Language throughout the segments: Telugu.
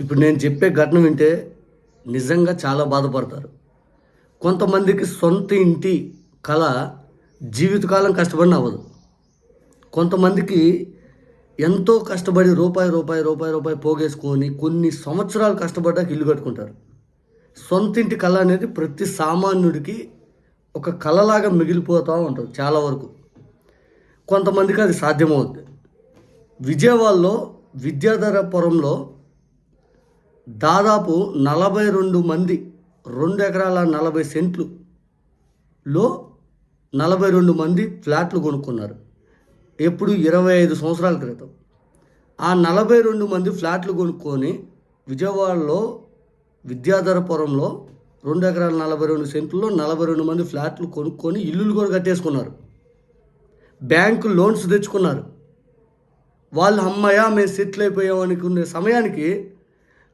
ఇప్పుడు నేను చెప్పే ఘటన వింటే నిజంగా చాలా బాధపడతారు. కొంతమందికి సొంత ఇంటి కళ జీవితకాలం కష్టపడిన అవ్వదు. కొంతమందికి ఎంతో కష్టపడి రూపాయి రూపాయి రూపాయి రూపాయి పోగేసుకొని కొన్ని సంవత్సరాలు కష్టపడ్డాక ఇల్లు కట్టుకుంటారు. సొంత ఇంటి కళ అనేది ప్రతి సామాన్యుడికి ఒక కళలాగా మిగిలిపోతూ ఉంటుంది చాలా వరకు. కొంతమందికి అది సాధ్యమవుద్ది. విజయవాడలో విద్యాధరపురంలో దాదాపు నలభై రెండు మంది రెండు ఎకరాల నలభై సెంట్లులో నలభై రెండు మంది ఫ్లాట్లు కొనుక్కున్నారు. ఎప్పుడు ఇరవై ఐదు సంవత్సరాల క్రితం. ఆ నలభై రెండు మంది ఫ్లాట్లు కొనుక్కొని విజయవాడలో విద్యాధరపురంలో రెండు ఎకరాల నలభై రెండు సెంట్లలో నలభై రెండు మంది ఫ్లాట్లు కొనుక్కొని ఇల్లులు కూడా కట్టేసుకున్నారు. బ్యాంకు లోన్స్ తెచ్చుకున్నారు. వాళ్ళు అమ్మయ్య మేము సెటిల్ అయిపోయాం అనుకునే సమయానికి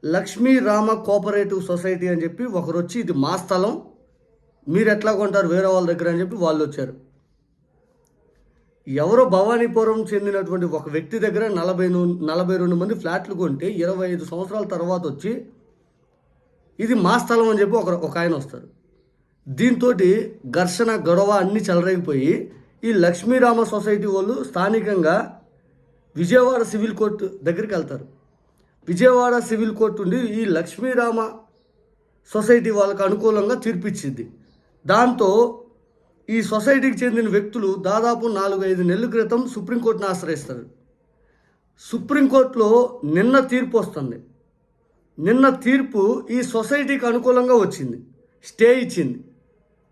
లక్ష్మీ రామ కోఆపరేటివ్ సొసైటీ అని చెప్పి ఒకరు వచ్చి ఇది మా స్థలం మీరు ఎట్లా కొంటారు వేరే వాళ్ళ దగ్గర అని చెప్పి వాళ్ళు వచ్చారు. ఎవరో భవానీపురం చెందినటువంటి ఒక వ్యక్తి దగ్గర నలభై నలభై రెండు మంది ఫ్లాట్లు కొంటే ఇరవై ఐదు సంవత్సరాల తర్వాత వచ్చి ఇది మా స్థలం అని చెప్పి ఒక ఒక ఆయన వస్తారు. దీంతో ఘర్షణ గొడవ అన్నీ చెలరేగిపోయి ఈ లక్ష్మీరామ సొసైటీ వాళ్ళు స్థానికంగా విజయవాడ సివిల్ కోర్టు దగ్గరికి వెళ్తారు. విజయవాడ సివిల్ కోర్టు ఉండి ఈ లక్ష్మీరామ సొసైటీ వాళ్ళకు అనుకూలంగా తీర్పిచ్చింది. దాంతో ఈ సొసైటీకి చెందిన వ్యక్తులు దాదాపు నాలుగు ఐదు నెలల క్రితం సుప్రీంకోర్టును ఆశ్రయిస్తారు. సుప్రీంకోర్టులో నిన్న తీర్పు వస్తుంది. నిన్న తీర్పు ఈ సొసైటీకి అనుకూలంగా వచ్చింది. స్టే ఇచ్చింది.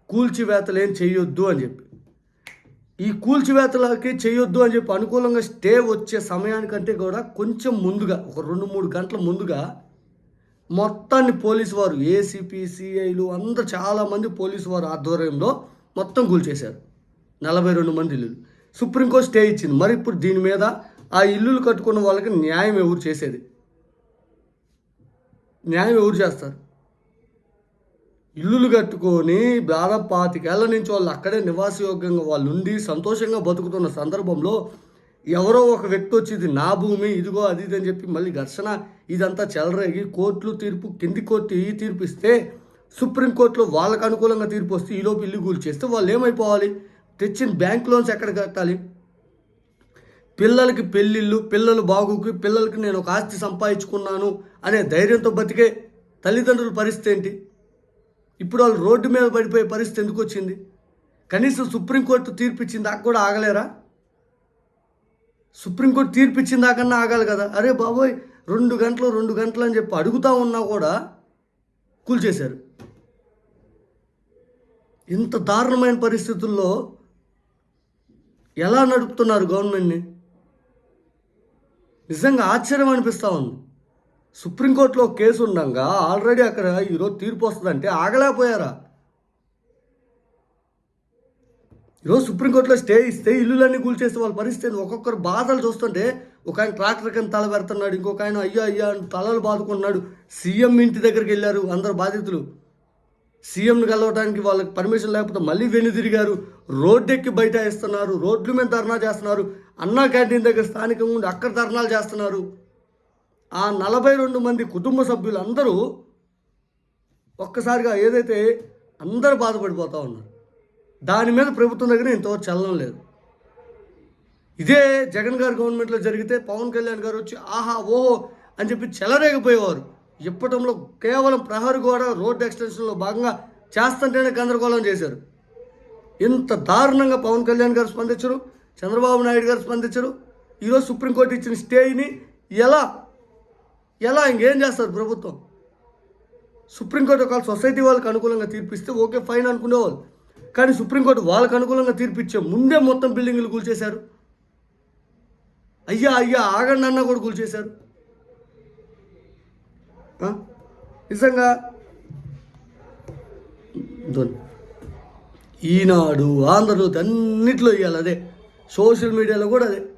కూల్చివేతలు ఏం చేయొద్దు అని చెప్పి. ఈ కూల్చివేతలకి చేయొద్దు అని చెప్పి అనుకూలంగా స్టే వచ్చే సమయానికంటే కూడా కొంచెం ముందుగా ఒక రెండు మూడు గంటల ముందుగా మొత్తాన్ని పోలీసు వారు ఏసీపీ సిఐలు అందరు చాలామంది పోలీసు వారు ఆధ్వర్యంలో మొత్తం కూల్చేశారు. నలభై రెండు మంది ఇల్లులు. సుప్రీంకోర్టు స్టే ఇచ్చింది. మరి ఇప్పుడు దీని మీద ఆ ఇల్లులు కట్టుకున్న వాళ్ళకి న్యాయం ఎవరు చేసేది? న్యాయం ఎవరు చేస్తారు? ఇల్లులు కట్టుకొని దాదాపు పాతికేళ్ళ నుంచి వాళ్ళు అక్కడే నివాసయోగ్యంగా వాళ్ళు ఉండి సంతోషంగా బతుకుతున్న సందర్భంలో ఎవరో ఒక వ్యక్తి వచ్చి ఇది నా భూమి ఇదిగో అది ఇది అని చెప్పి మళ్ళీ ఘర్షణ ఇదంతా చెలరేగి కోర్టులు తీర్పు కింది కోర్టు ఈ తీర్పు ఇస్తే సుప్రీంకోర్టులో వాళ్ళకు అనుకూలంగా తీర్పు వస్తే ఈలోపు ఇల్లు కూల్ చేస్తే వాళ్ళు ఏమైపోవాలి? తెచ్చిన బ్యాంక్ లోన్స్ ఎక్కడ కట్టాలి? పిల్లలకి పెళ్ళిళ్ళు పిల్లలు బాగుకి పిల్లలకి నేను ఒక ఆస్తి సంపాదించుకున్నాను అనే ధైర్యంతో బతికే తల్లిదండ్రుల పరిస్థితి ఏంటి? ఇప్పుడు వాళ్ళు రోడ్డు మీద పడిపోయే పరిస్థితి ఎందుకు వచ్చింది? కనీసం సుప్రీంకోర్టు తీర్పు ఇచ్చిన దాకా కూడా ఆగలేరా? సుప్రీంకోర్టు తీర్పు ఇచ్చిన దాకన్నా ఆగాలి కదా. అరే బాబోయ్ రెండు గంటలు రెండు గంటలు అని చెప్పి అడుగుతా ఉన్నా కూడా కూల్చేశారు ఇంత దారుణమైన పరిస్థితుల్లో ఎలా నడుపుతున్నారు గవర్నమెంట్ని? నిజంగా ఆశ్చర్యం అనిపిస్తూ ఉంది. సుప్రీంకోర్టులో కేసు ఉండగా ఆల్రెడీ అక్కడ ఈరోజు తీర్పు వస్తుందంటే ఆగలేకపోయారా? ఈరోజు సుప్రీంకోర్టులో స్టే ఇస్తే ఇల్లులన్నీ కూల్చేస్తే వాళ్ళ పరిస్థితి ఒక్కొక్కరు బాధలు చూస్తుంటే ఒక ఆయన ట్రాక్టర్ కింద తల పెడుతున్నాడు ఇంకొక ఆయన అయ్యో అయ్యా అని తలలు బాదుకుంటున్నాడు. సీఎం ఇంటి దగ్గరికి వెళ్ళారు అందరు బాధితులు. సీఎంను కలవడానికి వాళ్ళకి పర్మిషన్ లేకపోతే మళ్ళీ వెను తిరిగారు. రోడ్డెక్కి బయట వేస్తున్నారు రోడ్ల మీద ధర్నా చేస్తున్నారు. అన్నా క్యాంటీన్ దగ్గర స్థానికంగా ఉండి అక్కడ ధర్నాలు చేస్తున్నారు. ఆ నలభై రెండు మంది కుటుంబ సభ్యులు అందరూ ఒక్కసారిగా ఏదైతే అందరూ బాధపడిపోతూ ఉన్నారు దాని మీద ప్రభుత్వం దగ్గర ఇంతవరకు చలనం లేదు. ఇదే జగన్ గారి గవర్నమెంట్లో జరిగితే పవన్ కళ్యాణ్ గారు వచ్చి ఆహా ఓహో అని చెప్పి చెలరేగిపోయేవారు. ఇప్పటంలో కేవలం ప్రహరీ గోడ రోడ్ ఎక్స్టెన్షన్లో భాగంగా చేస్తుంటేనే గందరగోళం చేశారు. ఇంత దారుణంగా పవన్ కళ్యాణ్ గారు స్పందించరు చంద్రబాబు నాయుడు గారు స్పందించరు. ఈరోజు సుప్రీంకోర్టు ఇచ్చిన స్టేని ఎలా ఎలా? ఇంకేం చేస్తారు ప్రభుత్వం? సుప్రీంకోర్టు ఒకవేళ సొసైటీ వాళ్ళకి అనుకూలంగా తీర్పిస్తే ఓకే ఫైన్ అనుకునేవాళ్ళు. కానీ సుప్రీంకోర్టు వాళ్ళకి అనుకూలంగా తీర్పిచ్చే ముందే మొత్తం బిల్డింగ్లు కూల్చేశారు. అయ్యా అయ్యా ఆగండి అన్న కూడా కూల్చేశారు. నిజంగా? ఈనాడు ఆంధ్రజ్యోతి అన్నిట్లో ఇవ్వాలి అదే. సోషల్ మీడియాలో కూడా అదే.